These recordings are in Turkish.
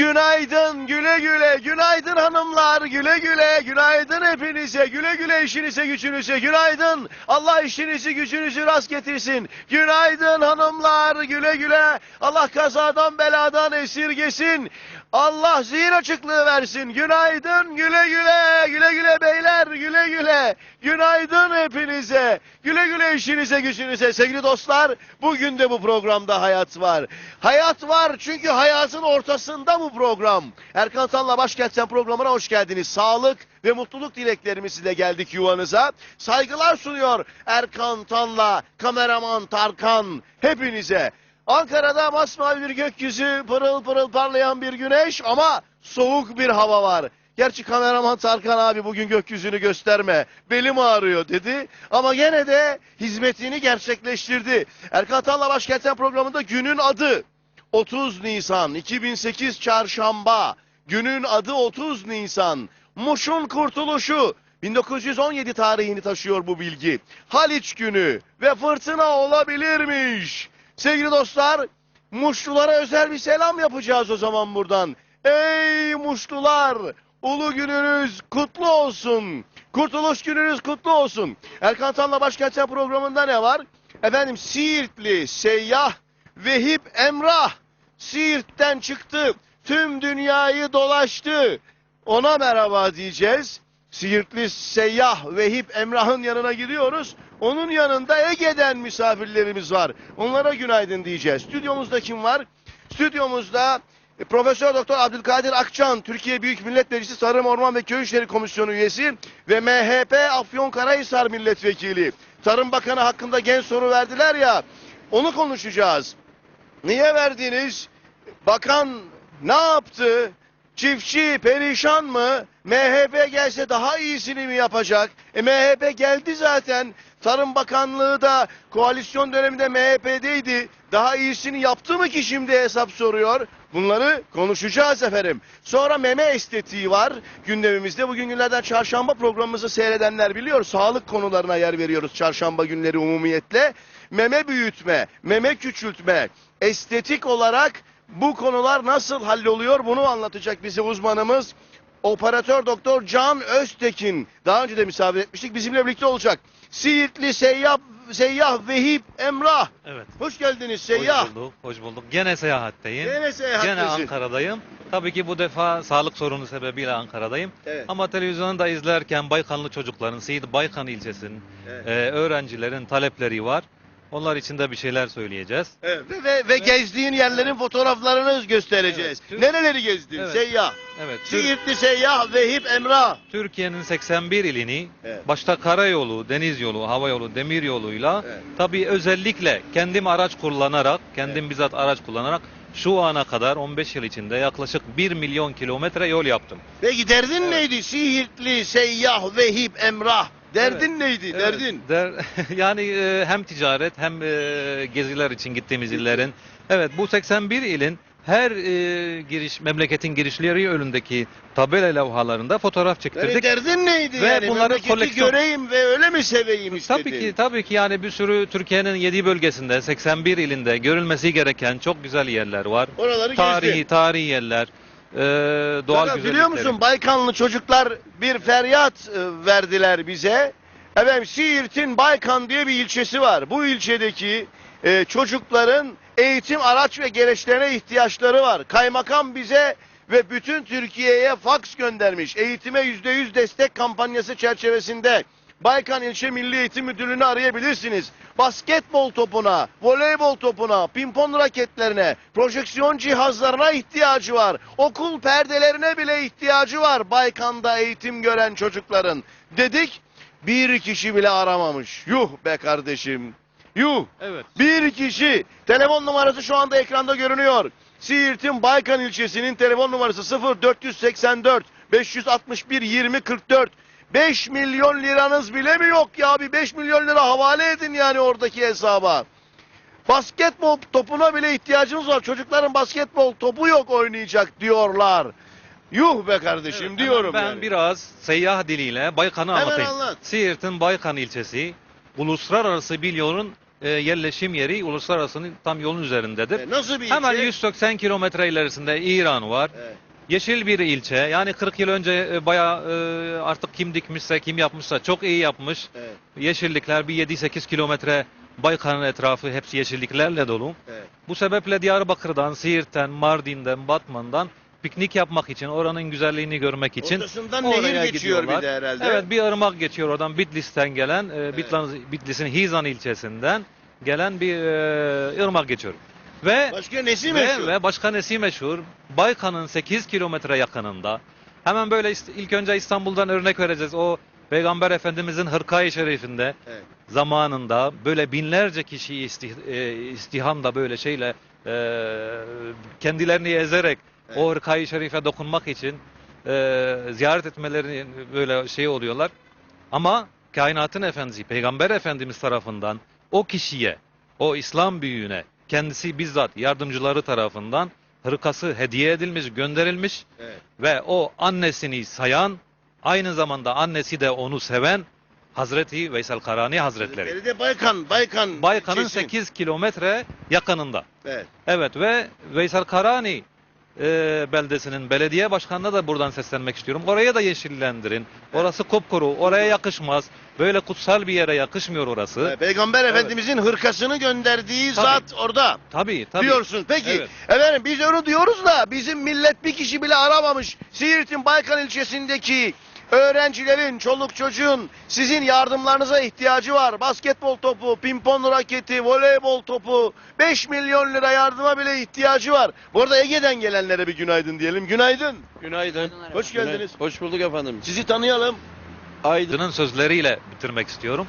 Günaydın güle güle, günaydın hanımlar, güle güle, günaydın hepinize, güle güle işinize gücünüze, günaydın. Allah işinizi gücünüzü rast getirsin. Günaydın hanımlar, güle güle. Allah kazadan beladan esirgesin. Allah zihin açıklığı versin. Günaydın, güle güle, güle güle beyler, güle güle. Günaydın hepinize. Güle güle işinize gücünüze. Sevgili dostlar, bugün de bu programda hayat var. Hayat var çünkü hayatın ortasında bu program. Erkan Tan'la Başkentten programına hoş geldiniz. Sağlık ve mutluluk dileklerimizle geldik yuvanıza. Saygılar sunuyor Erkan Tan'la kameraman Tarkan hepinize. Ankara'da masmavi bir gökyüzü, pırıl pırıl parlayan bir güneş ama soğuk bir hava var. Gerçi kameraman Tarkan abi bugün gökyüzünü gösterme, belim ağrıyor dedi. Ama gene de hizmetini gerçekleştirdi. Erkan Tan'la Başkentten programında günün adı 30 Nisan 2008 Çarşamba. Günün adı 30 Nisan. Muş'un kurtuluşu. 1917 tarihini taşıyor bu bilgi. Haliç günü ve fırtına olabilirmiş. Sevgili dostlar, Muşlulara özel bir selam yapacağız o zaman buradan. Ey Muşlular, ulu gününüz kutlu olsun. Kurtuluş gününüz kutlu olsun. Erkan Tan'la Başkentten programında ne var? Efendim Siirtli seyyah Vehip Emrah Siirt'ten çıktı. Tüm dünyayı dolaştı. Ona merhaba diyeceğiz. Siirtli seyyah Vehip Emrah'ın yanına gidiyoruz. Onun yanında Ege'den misafirlerimiz var. Onlara günaydın diyeceğiz. Stüdyomuzda kim var? Stüdyomuzda e, Profesör Doktor Abdülkadir Akçan, Türkiye Büyük Millet Meclisi Tarım Orman ve Köy İşleri Komisyonu üyesi ve MHP Afyonkarahisar Milletvekili. Tarım Bakanı hakkında genç soru verdiler ya. Onu konuşacağız. Niye verdiniz? Bakan ne yaptı? Çiftçi perişan mı? MHP gelse daha iyisini mi yapacak? E MHP geldi zaten. Tarım Bakanlığı da koalisyon döneminde MHP'deydi. Daha iyisini yaptı mı ki şimdi hesap soruyor? Bunları konuşacağız efendim. Sonra meme estetiği var gündemimizde. Bugün günlerden çarşamba programımızı seyredenler biliyor. Sağlık konularına yer veriyoruz çarşamba günleri umumiyetle. Meme büyütme, meme küçültme, estetik olarak bu konular nasıl halloluyor bunu anlatacak bize uzmanımız. Operatör Doktor Can Öztekin. Daha önce de misafir etmiştik. Bizimle birlikte olacak. Siirtli Seyyah, Seyyah Vehip Emrah. Evet. Hoş geldiniz Seyyah. Hoş bulduk, hoş bulduk. Gene seyahatteyim. Gene seyahattesin. Gene Ankara'dayım. Tabii ki bu defa sağlık sorunu sebebiyle Ankara'dayım. Evet. Ama televizyonu da izlerken Baykanlı çocukların, Siirt Baykan ilçesinin Evet. e, öğrencilerin talepleri var. Onlar için de bir şeyler söyleyeceğiz. Evet. Ve, ve, ve gezdiğin yerlerin fotoğraflarını göstereceğiz. Evet. Nereleri gezdin Evet. Seyyah? Evet. Tür- Siirtli Seyyah Vehip Emrah. Türkiye'nin 81 ilini Evet. başta karayolu, deniz yolu, hava yolu, demir yoluyla Evet. tabii özellikle kendim araç kullanarak, kendim bizzat araç kullanarak şu ana kadar 15 yıl içinde yaklaşık 1 milyon kilometre yol yaptım. Peki derdin Evet. neydi? Siirtli Seyyah Vehip Emrah. Derdin Evet. neydi? Evet, Derdin. der- yani e, hem ticaret hem e, geziler için gittiğimiz illerin. Evet bu 81 ilin her e, giriş memleketin girişleri önündeki tabela levhalarında fotoğraf Yani çektirdik. derdin neydi Ve yani? bunları koleksiyon- göreyim ve öyle mi seveyim istedin? Tabii ki tabii ki yani bir sürü Türkiye'nin 7 bölgesinde 81 ilinde görülmesi gereken çok güzel yerler var. Oraları Tarihi gezdin. tarihi yerler. E, doğal güzellikleri. biliyor musun Baykanlı çocuklar bir feryat e, verdiler bize. Efendim Siirt'in Baykan diye bir ilçesi var. Bu ilçedeki e, çocukların eğitim araç ve gereçlerine ihtiyaçları var. Kaymakam bize ve bütün Türkiye'ye faks göndermiş. Eğitime yüzde yüz destek kampanyası çerçevesinde Baykan İlçe Milli Eğitim Müdürlüğü'nü arayabilirsiniz. Basketbol topuna, voleybol topuna, pimpon raketlerine, projeksiyon cihazlarına ihtiyacı var. Okul perdelerine bile ihtiyacı var Baykan'da eğitim gören çocukların. Dedik bir kişi bile aramamış. Yuh be kardeşim. Yuh. Evet. Bir kişi. Telefon numarası şu anda ekranda görünüyor. Siirt'in Baykan ilçesinin telefon numarası 0484 561 20 44. 5 milyon liranız bile mi yok ya? Bir 5 milyon lira havale edin yani oradaki hesaba. Basketbol topuna bile ihtiyacınız var. Çocukların basketbol topu yok oynayacak diyorlar. Yuh be kardeşim Evet, diyorum Ben yani. biraz seyyah diliyle Baykan'ı Hemen anlatayım. anlat. Siirt'in Baykan ilçesi uluslararası milyonun e, yerleşim yeri uluslararası tam yolun üzerindedir. E, nasıl bir ilçe? Hemen 180 kilometre ilerisinde İran var. Evet. Yeşil bir ilçe. Yani 40 yıl önce e, bayağı e, artık kim dikmişse, kim yapmışsa çok iyi yapmış. Evet. Yeşillikler bir 7-8 kilometre Baykar'ın etrafı hepsi yeşilliklerle dolu. Evet. Bu sebeple Diyarbakır'dan, Siirt'ten, Mardin'den, Batman'dan piknik yapmak için, oranın güzelliğini görmek için Ortasından oraya nehir geçiyor bir gidiyorlar. de herhalde. Evet bir ırmak geçiyor oradan Bitlis'ten gelen, e, Bitlis'in Hizan ilçesinden gelen bir e, ırmak geçiyor. Ve Başka nesi meşhur? ve, ve başka nesi meşhur? Baykan'ın 8 kilometre yakınında. Hemen böyle ist- ilk önce İstanbul'dan örnek vereceğiz. O Peygamber Efendimizin hırkayı şerifinde Evet. zamanında böyle binlerce kişi istih, e, istihamda böyle şeyle e, kendilerini ezerek Evet. o hırkayı şerife dokunmak için e, ziyaret etmeleri böyle şey oluyorlar. Ama kainatın efendisi Peygamber Efendimiz tarafından o kişiye, o İslam büyüğüne kendisi bizzat yardımcıları tarafından hırkası hediye edilmiş, gönderilmiş Evet. ve o annesini sayan, aynı zamanda annesi de onu seven Hazreti Veysel Karani Hazretleri. Feride Baykan, Baykan. Baykan'ın ilçesi. 8 kilometre yakınında. Evet. Evet ve Veysel Karani e, beldesinin belediye başkanına da buradan seslenmek istiyorum. Oraya da yeşillendirin. Orası kupkuru, oraya yakışmaz. Böyle kutsal bir yere yakışmıyor orası. Evet, Peygamber Efendimizin hırkasını gönderdiği Tabii. zat orada. Tabii tabii. Diyorsun. Peki Evet. efendim biz onu diyoruz da bizim millet bir kişi bile aramamış. Siirt'in Baykan ilçesindeki öğrencilerin, çoluk çocuğun sizin yardımlarınıza ihtiyacı var. Basketbol topu, pimpon raketi, voleybol topu, 5 milyon lira yardıma bile ihtiyacı var. Bu arada Ege'den gelenlere bir günaydın diyelim. Günaydın. Günaydın. Hoş geldiniz. Günaydın. Hoş bulduk efendim. Sizi tanıyalım. Aydın. Aydın'ın sözleriyle bitirmek istiyorum.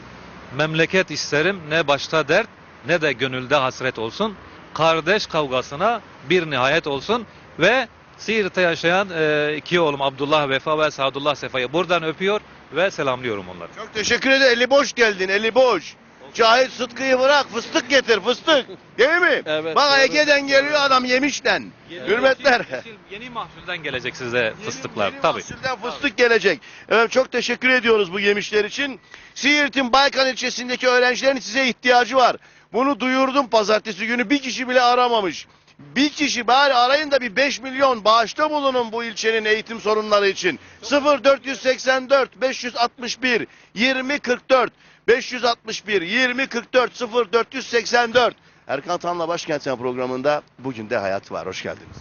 Memleket isterim ne başta dert ne de gönülde hasret olsun. Kardeş kavgasına bir nihayet olsun ve Siirt'te yaşayan e, iki oğlum Abdullah Vefa ve Sadullah Sefa'yı buradan öpüyor ve selamlıyorum onları. Çok teşekkür ederim. Eli boş geldin, eli boş. Cahit Sıtkı'yı bırak, fıstık getir, fıstık. Değil mi? Evet, Bak doğru. Ege'den geliyor adam yemişten. Hürmetler. Yeşil- yeşil- Yeni mahsulden gelecek size fıstıklar. Yeni Tabii. mahsulden fıstık gelecek. Evet çok teşekkür ediyoruz bu yemişler için. Siirt'in Baykan ilçesindeki öğrencilerin size ihtiyacı var. Bunu duyurdum pazartesi günü bir kişi bile aramamış. Bir kişi bari arayın da bir 5 milyon bağışta bulunun bu ilçenin eğitim sorunları için. 0484 561 2044 561 2044 0484 Erkan Tan'la Başkent Sen programında bugün de hayat var. Hoş geldiniz.